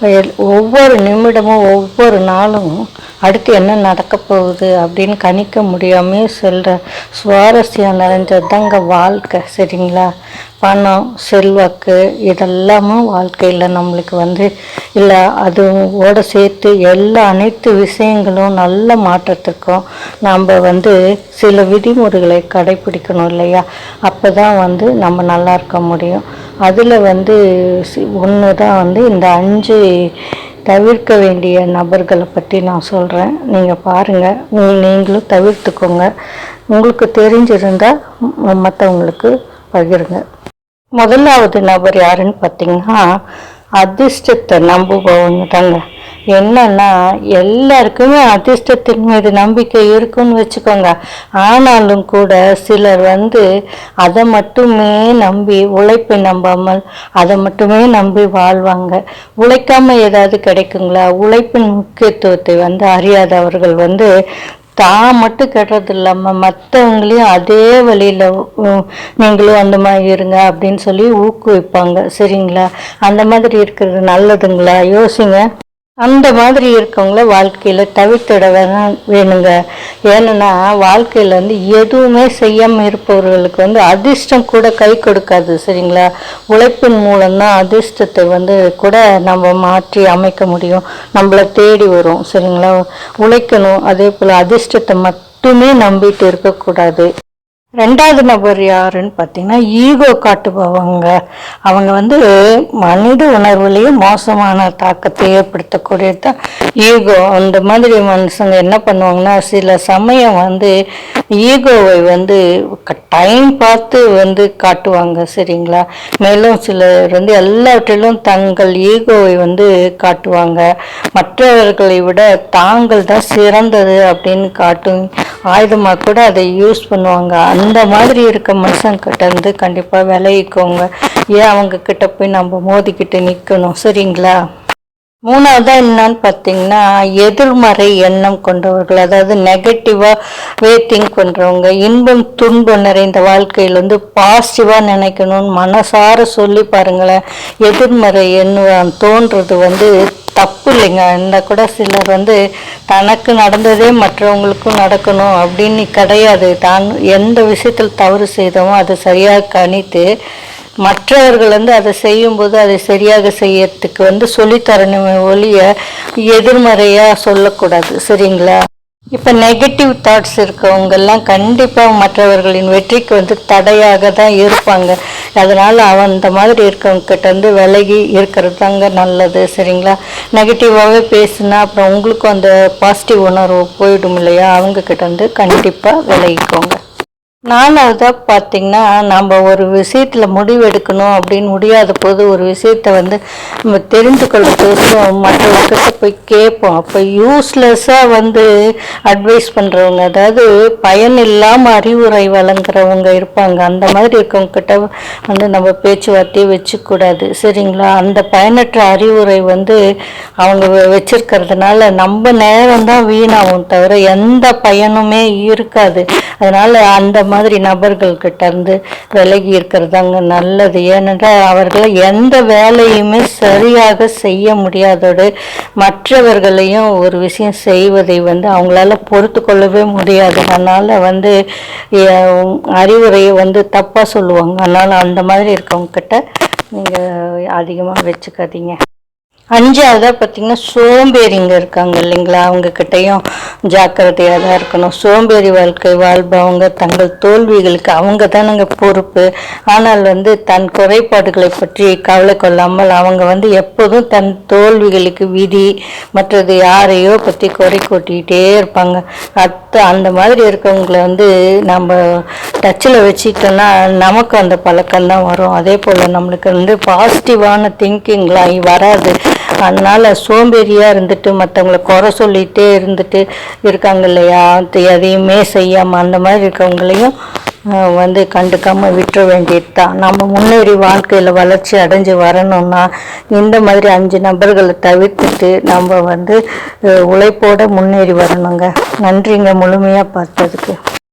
ஒவ்வொரு நிமிடமும் ஒவ்வொரு நாளும் அடுத்து என்ன நடக்க போகுது அப்படின்னு கணிக்க முடியாமே சொல்கிற சுவாரஸ்யம் நிறைஞ்சது தாங்க வாழ்க்கை சரிங்களா? பணம் செல்வாக்கு இதெல்லாமும் வாழ்க்கையில் நம்மளுக்கு வந்து இல்லை அதோட சேர்த்து எல்லா அனைத்து விஷயங்களும் நல்ல மாற்றத்துக்கும் நாம் வந்து சில விதிமுறைகளை கடைபிடிக்கணும் இல்லையா? அப்போ தான் வந்து நம்ம நல்லா இருக்க முடியும். அதில் வந்து ஒன்று தான் வந்து இந்த அஞ்சு தவிர்க்க வேண்டிய நபர்களை பற்றி நான் சொல்கிறேன் நீங்கள் பாருங்கள் நீங்களும் தவிர்த்துக்கோங்க. உங்களுக்கு தெரிஞ்சிருந்தால் மற்றவங்களுக்கு பகிருங்க. முதலாவது நபர் யாருன்னு பார்த்தீங்கன்னா அதிர்ஷ்டத்தை நம்புபவங்க தாங்க. என்னன்னா எல்லாருக்குமே அதிர்ஷ்டத்தின் மீது நம்பிக்கை இருக்குன்னு வச்சுக்கோங்க. ஆனாலும் கூட சிலர் வந்து அதை மட்டுமே நம்பி உழைப்பை நம்பாமல் அதை மட்டுமே நம்பி வாழ்வாங்க. உழைக்காம ஏதாவது கிடைக்குங்களா? உழைப்பின் முக்கியத்துவத்தை வந்து அறியாதவர்கள் வந்து தான் மட்டும் கெட்டது இல்லாமல் மற்றவங்களையும் அதே வழியில் நீங்களும் அந்த மாதிரி இருங்க அப்படின்னு சொல்லி ஊக்குவிப்பாங்க. சரிங்களா? அந்த மாதிரி இருக்கிறது நல்லதுங்களா? யோசிங்க. அந்த மாதிரி இருக்கவங்கள வாழ்க்கையில் தவிர்த்திட வேணாம் வேணுங்க. ஏன்னா வாழ்க்கையில் வந்து எதுவுமே செய்யாமல் இருப்பவர்களுக்கு வந்து அதிர்ஷ்டம் கூட கை கொடுக்காது சரிங்களா? உழைப்பின் மூலம்தான் அதிர்ஷ்டத்தை வந்து கூட நம்ம மாற்றி அமைக்க முடியும். நம்மளை தேடி வரும் சரிங்களா? உழைக்கணும் அதே போல் அதிர்ஷ்டத்தை மட்டுமே நம்பிட்டு இருக்கக்கூடாது. ரெண்டாவது நபர் யாருன்னு பார்த்தீங்கன்னா ஈகோ காட்டுபவங்க. அவங்க வந்து மனித உணர்வுலேயே மோசமான தாக்கத்தை ஏற்படுத்தக்கூடியது தான் ஈகோ. அந்த மாதிரி மனுஷங்க என்ன பண்ணுவாங்கன்னா சில சமயம் வந்து ஈகோவை வந்து டைம் பார்த்து வந்து காட்டுவாங்க சரிங்களா? மேலும் சிலர் வந்து எல்லாவற்றிலும் தங்கள் ஈகோவை வந்து காட்டுவாங்க. மற்றவர்களை விட தாங்கள் தான் சிறந்தது அப்படின்னு காட்டும் ஆயுதமாக கூட அதை யூஸ் பண்ணுவாங்க. அந்த மாதிரி இருக்க மனுஷங்கிட்ட இருந்து கண்டிப்பாக விலகிக்கோங்க. ஏன் அவங்க கிட்ட போய் நம்ம மோதிக்கிட்டு நிற்கணும் சரிங்களா? மூணாவதா என்னன்னு பார்த்தீங்கன்னா எதிர்மறை எண்ணம் கொண்டவர்கள் அதாவது நெகட்டிவாகவே திங்க் பண்ணுறவங்க இன்பம் துன்பம் நிறைந்த வாழ்க்கையில் வந்து பாசிட்டிவாக நினைக்கணும்னு மனசார சொல்லி பாருங்களேன். எதிர்மறை எண்ணம் தோன்றது வந்து தப்பு இல்லைங்க. இந்த கூட சிலர் வந்து தனக்கு நடந்ததே மற்றவங்களுக்கும் நடக்கணும் அப்படின்னு கிடையாது. தான் எந்த விஷயத்தில் தவறு செய்தோமோ அது சரியாக கணித்து மற்றவர்கள் வந்து அதை செய்யும்போது அதை சரியாக செய்யறதுக்கு வந்து சொல்லித்தரணுமே ஒழிய எதிர்மறையாக சொல்லக்கூடாது. சரிங்களா? இப்போ நெகட்டிவ் தாட்ஸ் இருக்கவங்கெல்லாம் கண்டிப்பாக மற்றவர்களின் வெற்றிக்கு வந்து தடையாக தான் இருப்பாங்க. அதனால் அவன் அந்த மாதிரி இருக்கவங்ககிட்ட வந்து விலகி இருக்கிறது தாங்க நல்லது. சரிங்களா? நெகட்டிவாகவே பேசுனா அப்புறம் உங்களுக்கும் அந்த பாசிட்டிவ் உணர்வு போயிடும் இல்லையா? அவங்கக்கிட்ட வந்து கண்டிப்பாக விலகிக்கோங்க. நாலாவதாக பார்த்தீங்கன்னா நம்ம ஒரு விஷயத்தில் முடிவு எடுக்கணும் அப்படின்னு முடியாத போது ஒரு விஷயத்தை வந்து நம்ம தெரிந்து கொள்றதுக்கோசரம் மற்றவர்கிட்ட போய் கேட்போம். அப்போ யூஸ்லெஸ்ஸாக வந்து அட்வைஸ் பண்ணுறவங்க அதாவது பயன் இல்லாமல் அறிவுரை வழங்குறவங்க இருப்பாங்க. அந்த மாதிரி இருக்கவங்கக்கிட்ட வந்து நம்ம பேச்சுவார்த்தையை வச்சுக்கூடாது. சரிங்களா? அந்த பயனற்ற அறிவுரை வந்து அவங்க வ- நம்ம நேரம் தான் வீணாகும் தவிர எந்த பயனுமே இருக்காது. அதனால் அந்த மாதிரி நபர்கள்கிட்ட இருந்து விலகி இருக்கிறதாங்க நல்லது. ஏனென்றால் அவர்கள் எந்த வேலையுமே சரியாக செய்ய முடியாதோடு மற்றவர்களையும் ஒரு விஷயம் செய்வதை வந்து அவங்களால பொறுத்து கொள்ளவே முடியாது. அதனால் வந்து அறிவுரையை வந்து தப்பாக சொல்லுவாங்க. அதனால் அந்த மாதிரி இருக்கவங்கக்கிட்ட நீங்கள் அதிகமாக வச்சுக்காதீங்க. அஞ்சாவதாக பார்த்திங்கன்னா சோம்பேறிங்க இருக்காங்க இல்லைங்களா? அவங்கக்கிட்டையும் ஜாக்கிரதையாக தான் இருக்கணும். சோம்பேறி வாழ்க்கை வாழ்பவங்க தங்கள் தோல்விகளுக்கு அவங்க தானுங்க பொறுப்பு. ஆனால் வந்து தன் குறைபாடுகளை பற்றி கவலை கொள்ளாமல் அவங்க வந்து எப்போதும் தன் தோல்விகளுக்கு விதி மற்றது யாரையோ பற்றி குறை கொட்டிக்கிட்டே இருப்பாங்க. அத்த அந்த மாதிரி இருக்கவங்களை வந்து நம்ம டச்சில் வச்சுக்கிட்டோன்னா நமக்கு அந்த பழக்கம் தான் வரும். அதே போல் நம்மளுக்கு வந்து பாசிட்டிவான திங்கிங்லாம் வராது. அதனால் சோம்பேறியாக இருந்துட்டு மற்றவங்கள குறை சொல்லிகிட்டே இருந்துட்டு இருக்காங்க இல்லையா? எதையுமே செய்யாமல் அந்த மாதிரி இருக்கவங்களையும் வந்து கண்டுக்காமல் விட்டுற வேண்டியது தான் நம்ம முன்னேறி வாழ்க்கையில் வளர்ச்சி அடைஞ்சு வரணும்னா இந்த மாதிரி அஞ்சு நபர்களை தவிர்த்துட்டு நம்ம வந்து உழைப்போடு முன்னேறி வரணுங்க. நன்றிங்க. முழுமையாக பார்த்ததுக்கு.